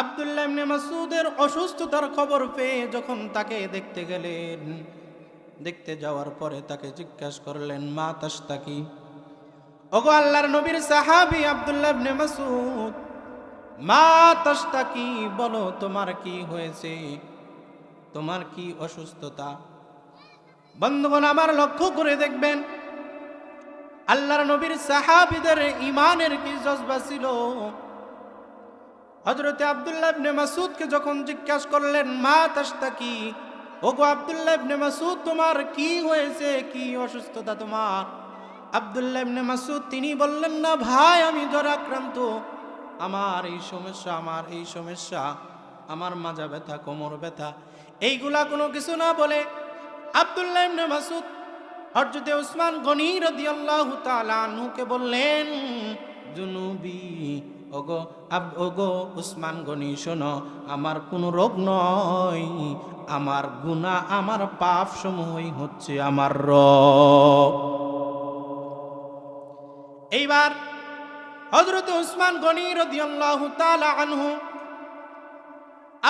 আবদুল্লাহ ইবনে মাসুদের অসুস্থতার খবর পেয়ে যখন তাকে দেখতে গেলেন, দেখতে যাওয়ার পরে তাকে জিজ্ঞাসা করলেন, মা তাস্তাকি ওগো আল্লাহর নবীর সাহাবি আবদুল্লাহ ইবনে মাসুদ মা তাস্তাকি বলো, তোমার কি হয়েছে? তোমার কি অসুস্থতা? বন্ধুগণ, আমার লক্ষ্য করে দেখবেন, আল্লাহর নবীর সাহাবিদের ইমানের কি জজবা ছিল? হজরতে আবদুল্লাহ ইবনে মাসুদকে যখন জিজ্ঞাসা করলেন, মা তাস্তাকি ওগো আবদুল্লাহ ইবনে মাসুদ তোমার কি হয়েছে? কি অসুস্থতা তোমার? আবদুল্লাহ ইবনে মাসুদ তিনি বললেন, না ভাই, আমি জ্বর আক্রান্ত। আমার এই সমস্যা, আমার এই সমস্যা। আমার মাজা ব্যথা, কোমর ব্যথা, এইগুলা কোনো কিছু না বলে আবদুল্লাহ ইবনে মাসুদ হরজতে উসমান গনি রাদিয়াল্লাহু তাআলা আনহুকে বললেন, জুনুবি ওগো, আব, ওগো উসমান গনি, শোনো, আমার কোনো রোগ নয়, আমার গুনাহ আমার পাপ সমূহই হচ্ছে আমার রোগ এইবার হযরত উসমান গনি রাদিয়াল্লাহু তাআলা আনহু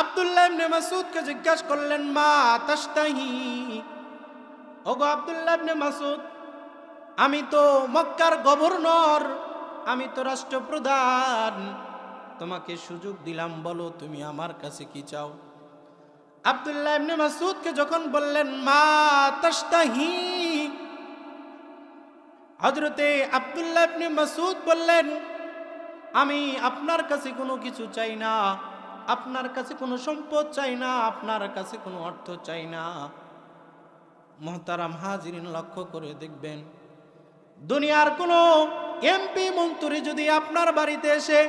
আব্দুল্লাহ ইবনে মাসুদকে জিজ্ঞাসা করলেন, মা তাস্তাহি ওগো আব্দুল্লাহ ইবনে মাসুদ আমি তো মক্কার গভর্নর। আমি তো রাষ্ট্রপ্রধান। তোমাকে সুযোগ দিলাম, বলো তুমি আমার কাছে কি চাও? আব্দুল্লাহ ইবনে মাসুদকে যখন বললেন, মা তাস্তাহি হজরতে আব্দুল্লাহ ইবনে মাসুদ বললেন, আমি আপনার কাছে কোনো কিছু চাই না, আপনার কাছে কোনো সম্পদ চাই না, আপনার কাছে কোনো অর্থ চাই না। মহতারাম হাজিরিন লক্ষ্য করে দেখবেন, দুনিয়ার কোনো এমপি মন্ত্রী যদি আপনার বাড়িতে এসে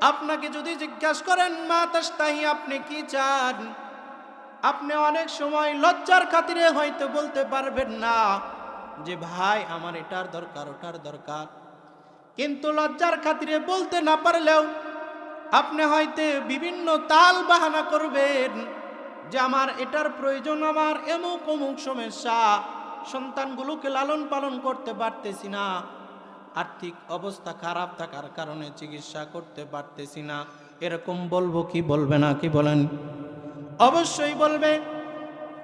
আপনাকে যদি জিজ্ঞাসা করেন, মা তাস্তাহি, আপনি কি চান? আপনি অনেক সময় লজ্জার খাতিরে হয়তো বলতে পারবেন না যে, ভাই, আমার এটার দরকার, ওটার দরকার। কিন্তু লজ্জার খাতিরে বলতে না পারলেও আপনি হয়তো বিভিন্ন তাল বাহানা করবেন যে, আমার এটার প্রয়োজন, আমার এমুক অমুক সমস্যা, সন্তানগুলোকে লালন পালন করতে পারতেছি না। আর্থিক অবস্থা খারাপ থাকার কারণে চিকিৎসা করতে পারতেছি না। এরকম বলব কি বলবে না, কি বলেন? অবশ্যই বলবে।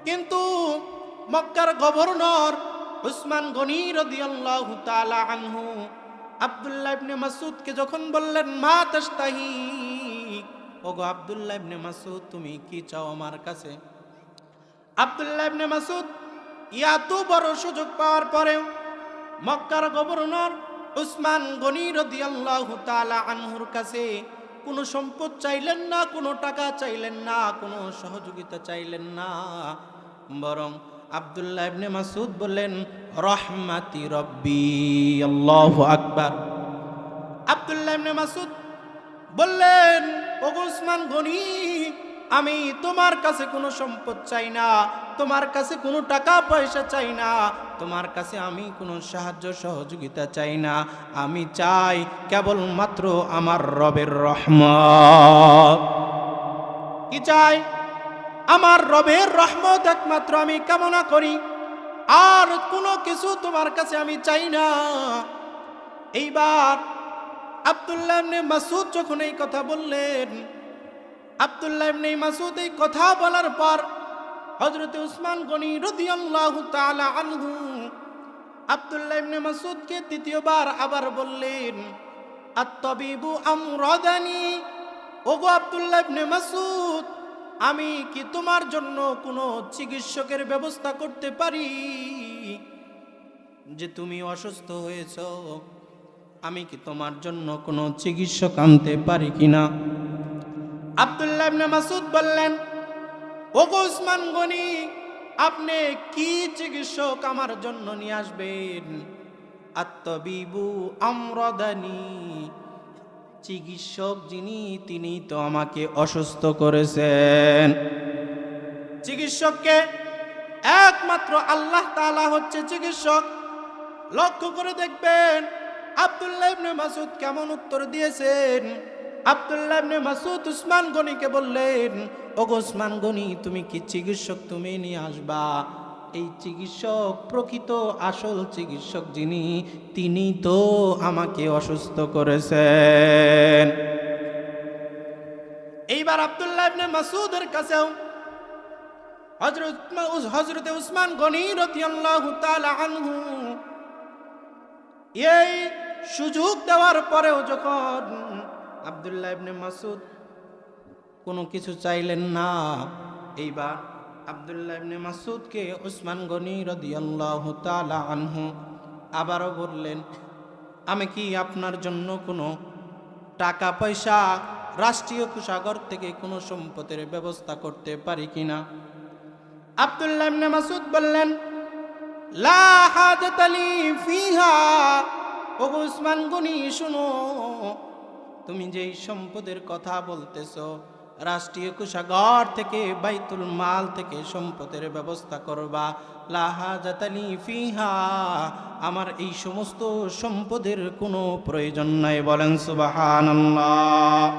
কিন্তু মক্কার গভর্নর উসমান গনি রাদিয়াল্লাহু তাআলা আনহু আব্দুল্লাহ ইবনে মাসুদকে যখন বললেন, মা তাস্তাহি ওগো আব্দুল্লাহ ইবনে মাসুদ তুমি কি চাও আমার কাছে? আব্দুল্লাহ ইবনে মাসুদ এত বড় সুযোগ পাওয়ার পরেও মক্কার গভর্নর উসমান গনি রাদিয়াল্লাহু তাআলা আনহুর কাছে, কোনো সম্পদ চাইলেন না, কোনো টাকা চাইলেন না, কোনো সহযোগিতা চাইলেন না। বরং আব্দুল্লাহ ইবনে মাসুদ বললেন, রহমাতি রব্বি, আল্লাহু আকবার। আব্দুল্লাহ ইবনে মাসুদ বললেন, ওগো উসমান গনি, আমি তোমার কাছে কোনো সম্পদ চাই না, তোমার কাছে কোনো টাকা পয়সা চাই না তোমার কাছে আমি কোনো সাহায্য সহযোগিতা চাই না। আমি চাই কেবলমাত্র আমার রবের রহমত। কি চাই? আমার রবের রহমত একমাত্র আমি কামনা করি। আর কোনো কিছু তোমার কাছে আমি চাই না। এইবার আব্দুল্লাহ মাসুদ যখন এই কথা বললেন, আব্দুল্লাহ মাসুদ এই কথা বলার পর হযরত উসমান গনি রাদিয়াল্লাহু তাআলা আনহু আব্দুল্লাহ ইবনে মাসুদকে তৃতীয়বার আবার বললেন, আত-তাবিবু আমরাদানি? ওগো আব্দুল্লাহ ইবনে মাসুদ আমি কি তোমার জন্য কোনো চিকিৎসকের ব্যবস্থা করতে পারি? যে তুমি অসুস্থ হয়েছো, আমি কি তোমার জন্য কোনো চিকিৎসক আনতে পারি কিনা? আব্দুল্লাহ ইবনে মাসুদ বললেন ওগো উসমান গনি, আপনি কি চিকিৎসক আমার জন্য নিয়ে আসবেন? আত্মবিবু আমরদানি। চিকিৎসক যিনি, তিনি তো আমাকে অসুস্থ করেছেন। চিকিৎসককে একমাত্র আল্লাহ তাআলা হচ্ছে চিকিৎসক। লক্ষ্য করে দেখবেন, আব্দুল্লাহ মাসুদ কেমন উত্তর দিয়েছেন? আব্দুল্লাহ মাসুদ উসমান গনিকে বললেন, ওগো উসমান গনি, তুমি কি চিকিৎসক তুমি নিয়ে আসবা? এই চিকিৎসক প্রকৃত আসল চিকিৎসক যিনি, তিনি তো আমাকে অসুস্থ করেছেন। এইবার আব্দুল্লাহ মাসুদের কাছেও হযরত উসমান গনি আনহু এই সুযোগ দেওয়ার পরেও যখন আব্দুল্লাহ ইবনে মাসুদ কোনো কিছু চাইলেন না। এইবার আব্দুল্লাহ ইবনে মাসুদকে উসমান গনি রাদিয়াল্লাহু তাআলা আনহু আবারও বললেন, আমি কি আপনার জন্য কোনো টাকা পয়সা রাষ্ট্রীয় কুশাগর থেকে কোনো সম্পদের ব্যবস্থা করতে পারি কিনা আব্দুল্লাহ ইবনে মাসুদ বললেন, লা হাজাত লি ফিহা। ওগো উসমান গনি, শুনো তুমি যেই সম্পদের কথা বলতেছো, রাষ্ট্রীয় কুশাগর থেকে বাইতুল মাল থেকে সম্পদের ব্যবস্থা করবা। লাহা জাতালি ফিহা, আমার এই সমস্ত সম্পদের কোনো প্রয়োজন নাই, বলেন সুবহানাল্লাহ।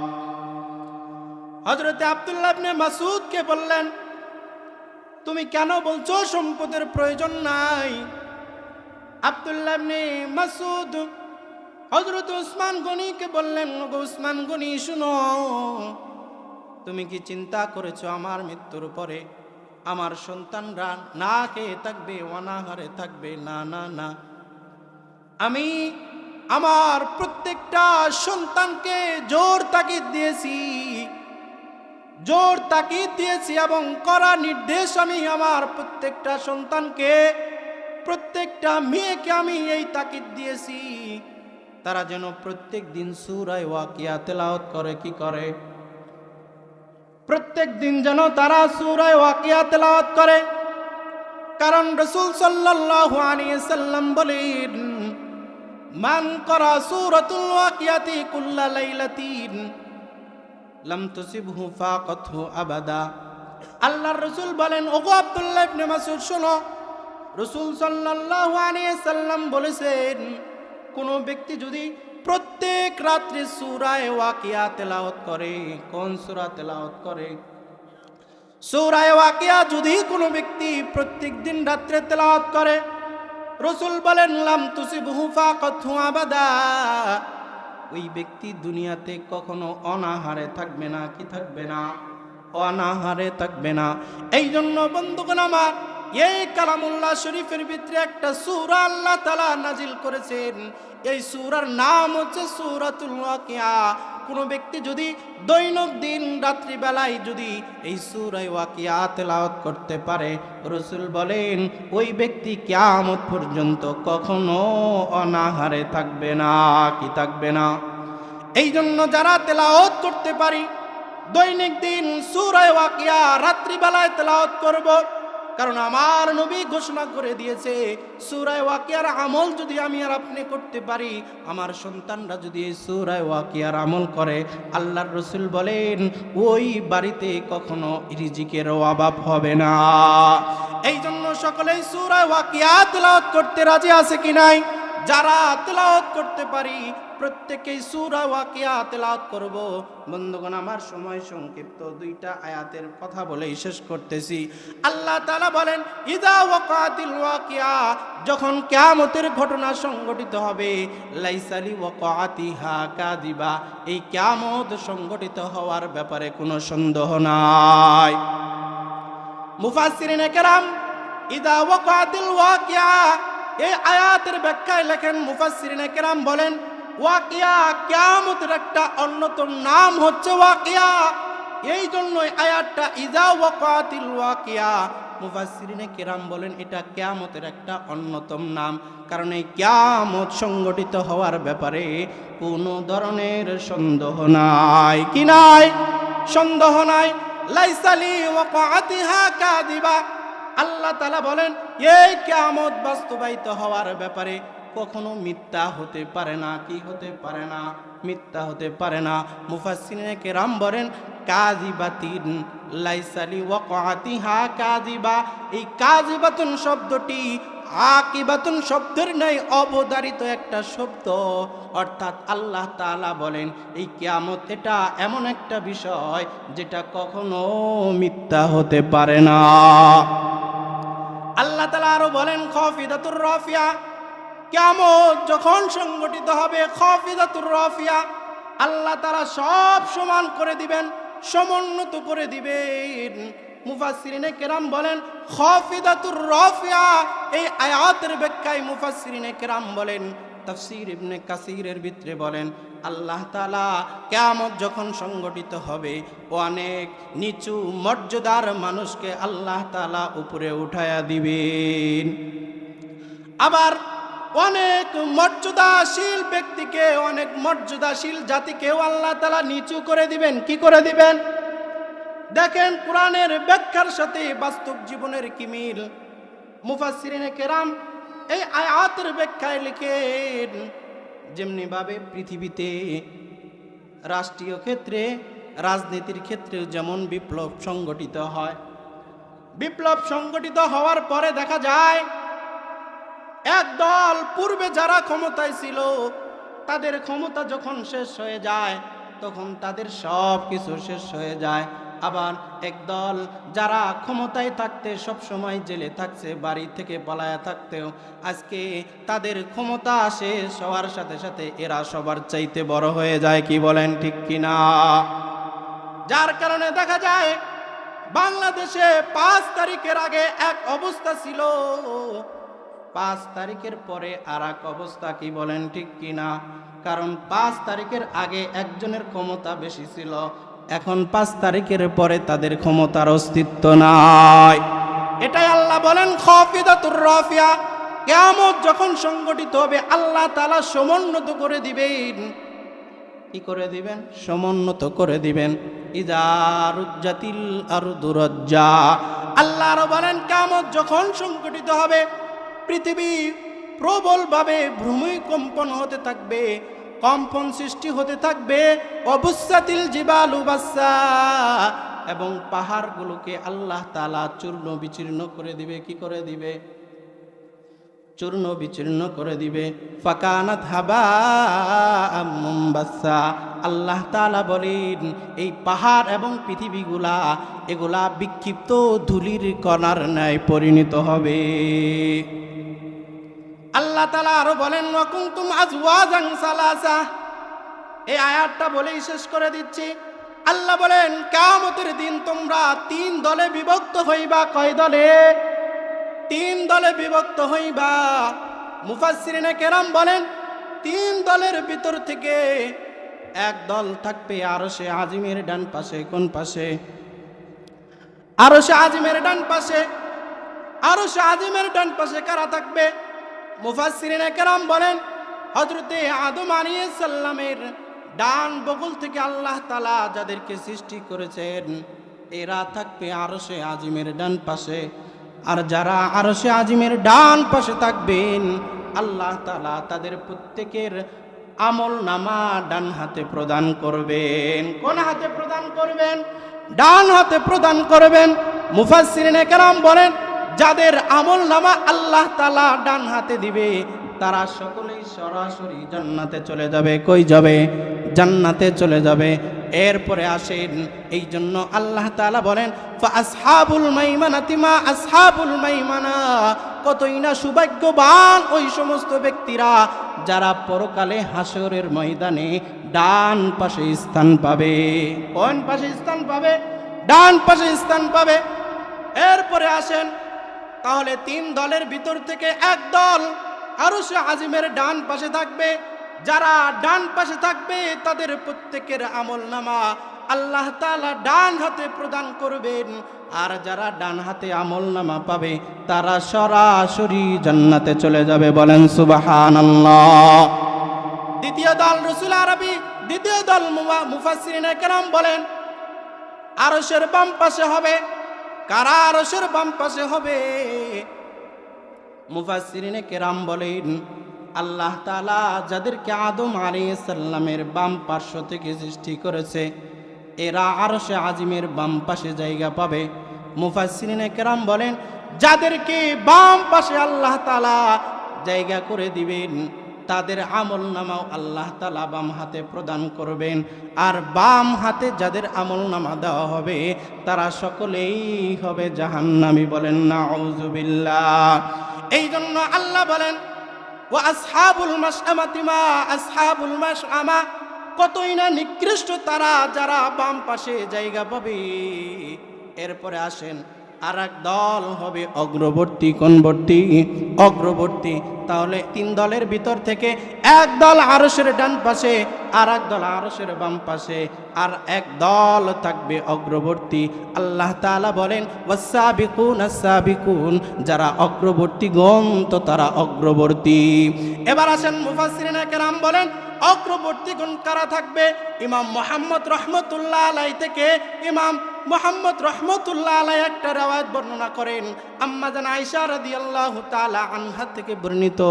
হযরতে আব্দুল্লাহ ইবনে মাসুদকে বললেন, তুমি কেন বলছো সম্পদের প্রয়োজন নাই? আব্দুল্লাহ মাসুদ হযরত উসমান গনিকে বললেন, ওগো উসমান গনি, শুনো। তুমি কি চিন্তা করেছ আমার মৃত্যুর পরে? আমার সন্তানরা না খেয়ে থাকবে, অনাহারে থাকবে, না না না। আমি আমার প্রত্যেকটা সন্তানকে জোর তাকিদ দিয়েছি। জোর তাকিদ দিয়েছি এবং করা নির্দেশ আমি আমার প্রত্যেকটা সন্তানকে, প্রত্যেকটা মেয়েকে আমি এই তাকিদ দিয়েছি। তারা যেন প্রত্যেক দিন সুরায় ওয়াকিয়া তেলাওত করে, কি করে? প্রত্যেক দিন যেন তারা সুরায় ওয়াকিয়া তেলাওত করে। কারণ রসুল আলাইহি সাল্লাম বলেন, মান করা সূরাতুল ওয়াকিয়াতি কুল্লা লাইলাতিন, লাম তুসিবহু ফাকাতহু আবাদা। আল্লাহর রাসূল বলেন, ওগো আব্দুল্লাহ ইবনে মাসউদ, শোনো। রাসূল সাল্লাল্লাহু আলাইহি সাল্লাম বলেছেন কোন ব্যক্তি যদি প্রত্যেক রাত্রে সুরায় ওয়াকিয়া তেলাওয়াত করে, কোন সূরা তেলাওয়াত করে? সূরায়ে ওয়াকিয়া যদি কোনো ব্যক্তি প্রত্যেক দিন রাত্রে তেলাওয়াত করে, রসুল বলেন, লাম তুসিবহু ফাকাতহু আবাদা। ওই ব্যক্তি দুনিয়াতে কখনো অনাহারে থাকবে না, কি থাকবে না? অনাহারে থাকবে না। এই জন্য বন্ধুগণ আমার এই কালামুল্লাহ শরীফের ভিতরে একটা সূরা আল্লাহ তালা নাজিল করেছেন। এই সুরার নাম হচ্ছে সূরাতুল ওয়াকিয়া। কোনো ব্যক্তি যদি দৈনন্দিন রাত্রিবেলায় যদি এই সূরা ওয়াকিয়া তেলাওয়াত করতে পারে, রসুল বলেন, ওই ব্যক্তি কিয়ামত পর্যন্ত কখনো অনাহারে থাকবে না, কি থাকবে না। এই জন্য যারা তেলাওয়াত করতে পারি, দৈনিক দিন সূরায় ওয়াকিয়া রাত্রিবেলায় তেলাওয়াত করব। কারণ আমার নবী ঘোষণা করে দিয়েছে, সুরায় ওয়াকিয়ার আমল যদি আমি আর আপনি করতে পারি, আমার সন্তানরা যদি সুরায় ওয়াকিয়ার আমল করে, আল্লাহর রসুল বলেন, ওই বাড়িতে কখনো রিজিকের অভাব হবে না। এই জন্য সকলেই সুরায় ওয়াকিয়া তেলাওয়াত করতে রাজি আছে কি নাই? যারা তেলাওয়াত করতে পারি প্রত্যেকেই সুরা ওয়াকিয়া তেলাওয়াত করব। বন্ধুগণ, আমার সময় সংক্ষিপ্ত দুইটা আয়াতের কথা বলেই শেষ করতেছি। আল্লাহ তাআলা বলেন, ইদা ওয়াকাতিল ওয়াকিয়া যখন কিয়ামতের ঘটনা সংঘটিত হবে, লাইসালি ওয়াকাতিহা কাদিবা এই কিয়ামত সংঘটিত হওয়ার ব্যাপারে কোনো সন্দেহ নাই। মুফাসসিরিনে কেরাম, ইদা ওয়াকাতিল ওয়াকিয়া এই আয়াতের ব্যাখ্যায় লেখেন মুফাসসিরিনে কেরাম বলেন ওয়াকিয়া কিয়ামতের একটা অন্যতম নাম হচ্ছে ওয়াকিয়া। এই জন্যই আয়াতটা ইজা ওয়াকাতিল ওয়াকিয়া। মুফাসসিরিনে কেরাম বলেন, এটা কিয়ামতের একটা অন্যতম নাম। কারণ এই কিয়ামত সংগঠিত হওয়ার ব্যাপারে কোনো ধরনের সন্দেহ নাই। কি নাই? সন্দেহ নাই। লাইসালি ওয়াকাতিহা কাদিবা আল্লাহ তালা বলেন, এই কেয়ামত বাস্তবায়িত হওয়ার ব্যাপারে কখনো মিথ্যা হতে পারে না, কি হতে পারে না, মিথ্যা হতে পারে না। মুফাসসিরিনে কেরাম বলেন কাজিবাতিন লাইসালি ওয়াকাতিহা কাজিবা এই কাজিবাতুন শব্দটি আকিবাতুন শব্দের নেই অবধারিত একটা শব্দ। অর্থাৎ আল্লাহ তাআলা বলেন, এই কিয়ামত এটা এমন একটা বিষয় যেটা কখনো মিথ্যা হতে পারে না। আল্লাহ তালা আরও বলেন, খফিদাতুর রফিয়া কেমন যখন সংগঠিত হবে, খফিদাতুর রফিয়া, আল্লাহ তালা সব সমান করে দিবেন, সমুন্নত করে দিবেন। মুফাসসিরিনে কেরাম বলেন, খাফিদাতুর রাফিয়া, এই আয়াতের ব্যাখ্যায় মুফাসসিরিনে কেরাম বলেন, তাফসীর ইবনে কাসিরের ভিতরে বলেন, আল্লাহ তাআলা কিয়ামত যখন সংগঠিত হবে অনেক নিচু মর্যাদার মানুষকে আল্লাহ তাআলা উপরে উঠায়া দিবেন। আবার অনেক মর্যাদাশীল ব্যক্তিকে, অনেক মর্যাদাশীল জাতিকেও আল্লাহ তালা নিচু করে দিবেন। কি করে দিবেন? দেখেন কোরআনের ব্যাখ্যার সাথে বাস্তব জীবনের কি মিল? মুফাসসিরিনে কেরাম এই আয়াতের ব্যাখ্যায় লিখেন, যেমনিভাবে পৃথিবীতে রাষ্ট্রীয় ক্ষেত্রে, রাজনীতির ক্ষেত্রেও যেমন বিপ্লব সংগঠিত হয়, বিপ্লব সংগঠিত হওয়ার পরে দেখা যায় এক দল পূর্বে যারা ক্ষমতায় ছিল, তাদের ক্ষমতা যখন শেষ হয়ে যায়, তখন তাদের সব কিছু শেষ হয়ে যায়। আবার এক দল যারা ক্ষমতায় থাকতে, সব সময় জেলে থাকছে, বাড়ি থেকে পালায়া থাকতেও। আজকে তাদের ক্ষমতা শেষ হওয়ার সাথে সাথে এরা সবার চাইতে বড় হয়ে যায়, কি বলেন ঠিক কিনা? যার কারণে দেখা যায়, বাংলাদেশে পাঁচ তারিখের আগে এক অবস্থা ছিল। পাঁচ তারিখের পরে আর অবস্থা কি বলেন ঠিক কিনা? কারণ পাঁচ তারিখের আগে একজনের ক্ষমতা বেশি ছিল, এখন পাঁচ তারিখের পরে তাদের ক্ষমতার অস্তিত্ব নাই। এটাই আল্লাহ বলেন, খফিদাতুর রফিয়া। যখন সংগঠিত হবে, আল্লাহ তালা সমুন্নত করে দিবেন। কি করে দিবেন? সমুন্নত করে দিবেন। ইজারুজ্জাতিল আরদুরজ্জা আল্লাহ আরও বলেন কামত যখন সংগঠিত হবে পৃথিবী প্রবলভাবে ভূমিকম্পন হতে থাকবে, কম্পন সৃষ্টি হতে থাকবে, অবস্যাতিল জিবালু বাসা এবং পাহাড়গুলোকে আল্লাহ তালা চূর্ণ বিচীর্ণ করে দিবে, কি করে দিবে? চূর্ণ বিচূর্ণ করে দিবে। ফাকানাত হাবা মুম্বাসা আল্লাহ তাআলা বলেন, এই পাহাড় এবং পৃথিবীগুলা, এগুলা বিক্ষিপ্ত ধুলির কণার ন্যায় পরিণত হবে। আল্লাহ তালা আরও বলেন ওয়াকুনতুম আজওয়াজান সালাসা। এই আয়াতটা বলেই শেষ করে দিচ্ছি। আল্লাহ বলেন, কিয়ামতের দিন তোমরা তিন দলে বিভক্ত হইবা। কয় দলে? তিন দলে বিভক্ত হইবা। মুফাসসিরিনে কেরাম বলেন, তিন দলের ভিতর থেকে এক দল থাকবে আরও সে আজিমের ডান পাশে, কোন পাশে? আরও সে আজিমের ডান পাশে। আরও সে আজিমের ডান পাশে কারা থাকবে? মুফাসসিরিনে কেরাম বলেন হজরতে আদম আলাইহিস সাল্লামের ডান বগল থেকে আল্লাহ তালা যাদেরকে সৃষ্টি করেছেন, এরা থাকবে আরও সে আজিমের ডান পাশে। আর যারা আরও সে আজিমের ডান পাশে থাকবেন, আল্লাহ তালা তাদের প্রত্যেকের আমল নামা ডান হাতে প্রদান করবেন। কোন হাতে প্রদান করবেন? ডান হাতে প্রদান করবেন। মুফাসসিরিনে কেরাম বলেন যাদের আমল নামা আল্লাহ তালা ডান হাতে দিবে, তারা সকলেই সরাসরি জান্নাতে চলে যাবে। কই যাবে? জান্নাতে চলে যাবে। এরপরে আসেন এই জন্য আল্লাহ তাআলা বলেন আসহাবুল মাইমানাতি মা আসহাবুল মাইমানা। কতই না সৌভাগ্যবান ওই সমস্ত ব্যক্তিরা, যারা পরকালে হাসরের ময়দানে ডান পাশে স্থান পাবে। কোন পাশে স্থান পাবে? ডান পাশে স্থান পাবে। এরপরে আসেন তাহলে তিন দলের ভিতর থেকে এক দল আরও সে আজিমের ডান পাশে থাকবে। যারা ডান পাশে থাকবে, তাদের প্রত্যেকের আমল নামা আল্লাহ তালা ডান হাতে প্রদান করবেন। আর যারা ডান হাতে আমল নামা পাবে, তারা সরাসরি জান্নাতে চলে যাবে বলেন সুবহানাল্লাহ। দ্বিতীয় দল রসুল আরবি, দ্বিতীয় দল মুফাসসিরিন কেরাম বলেন, আরশের বাম পাশে হবে কারা আরশের বাম পাশে হবে। মুফাসসিরিনে কেরাম বলেন, আল্লাহ তালা যাদেরকে আদম আলাইহিস সালামের বাম পার্শ্ব থেকে সৃষ্টি করেছে, এরা আরশে আজিমের বাম পাশে জায়গা পাবে। মুফাসসিরিনে কেরাম বলেন, যাদেরকে বাম পাশে আল্লাহ তালা জায়গা করে দিবেন তাদের আমল নামাও আল্লাহ তালা বাম হাতে প্রদান করবেন। আর বাম হাতে যাদের আমল নামা দেওয়া হবে, তারা সকলেই হবে জাহান্নামি বলেন না এই জন্য আল্লাহ বলেন ও আসহাবুল মাসআমাতি মা আসহাবুল মাসআমা কতই না নিকৃষ্ট তারা, যারা বাম পাশে জায়গা পাবে। এরপরে আসেন আর দল হবে অগ্রবর্তী, কোনবর্তী? অগ্রবর্তী। তাহলে তিন দলের ভিতর থেকে এক দল আরসের ডান পাশে আর এক দল আরসের বাম পাশে, আর এক দল থাকবে অগ্রবর্তী। আল্লাহ তাআলা বলেন ওয়াসাবিকুন আসাবিকুন যারা অগ্রবর্তী গণ তো তারা অগ্রবর্তী। এবার আসেন মুফাসসিরিন কেরাম বলেন, অগ্রবর্তী গুণ কারা থাকবে? ইমাম মোহাম্মদ রহমতুল্লাহ আলাই থেকে ইমাম মোহাম্মদ রহমতুল্লাহ আলাই একটা রেওয়ায়ত বর্ণনা করেন, আম্মা জান আয়সা রাদিয়াল্লাহু তাআলা আনহা থেকে বর্ণিত।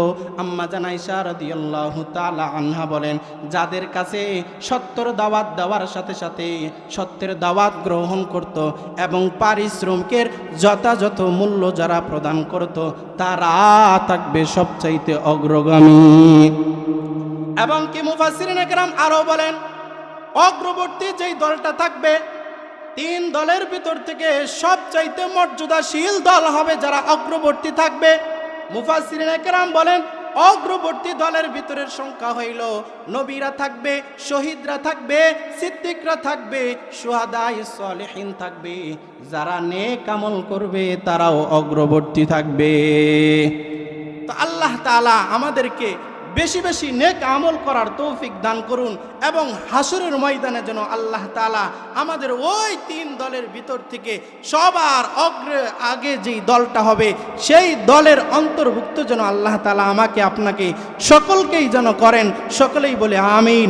আম্মা জান আয়সা রাদিয়াল্লাহু তাআলা আনহা বলেন, যাদের কাছে সত্যর দাওয়াত দেওয়ার সাথে সাথে সত্যের দাওয়াত গ্রহণ করত এবং পারিশ্রমিকের যথাযথ মূল্য যারা প্রদান করত, তারা থাকবে সবচাইতে অগ্রগামী। এবং কি মুফাসসিরিন একরাম আরও বলেন, অগ্রবর্তী যেই দলটা থাকবে তিন দলের ভিতর থেকে সবচাইতে মর্যাদাশীল দল হবে যারা অগ্রবর্তী থাকবে। মুফাসসিরিন একরাম বলেন, অগ্রবর্তী দলের ভিতরের সংখ্যা হইল নবীরা থাকবে, শহীদরা থাকবে, সিদ্দিকরা থাকবে সুহাদাই থাকবে। যারা নে কামল করবে, তারাও অগ্রবর্তী থাকবে। তো আল্লাহ তাআলা আমাদেরকে বেশি বেশি নেক আমল করার তৌফিক দান করুন এবং হাসরের ময়দানে যেন আল্লাহ তালা আমাদের ওই তিন দলের ভিতর থেকে সবার অগ্রে আগে যেই দলটা হবে, সেই দলের অন্তর্ভুক্ত যেন আল্লাহ তালা আমাকে, আপনাকে সকলকেই যেন করেন, সকলেই বলে আমিন।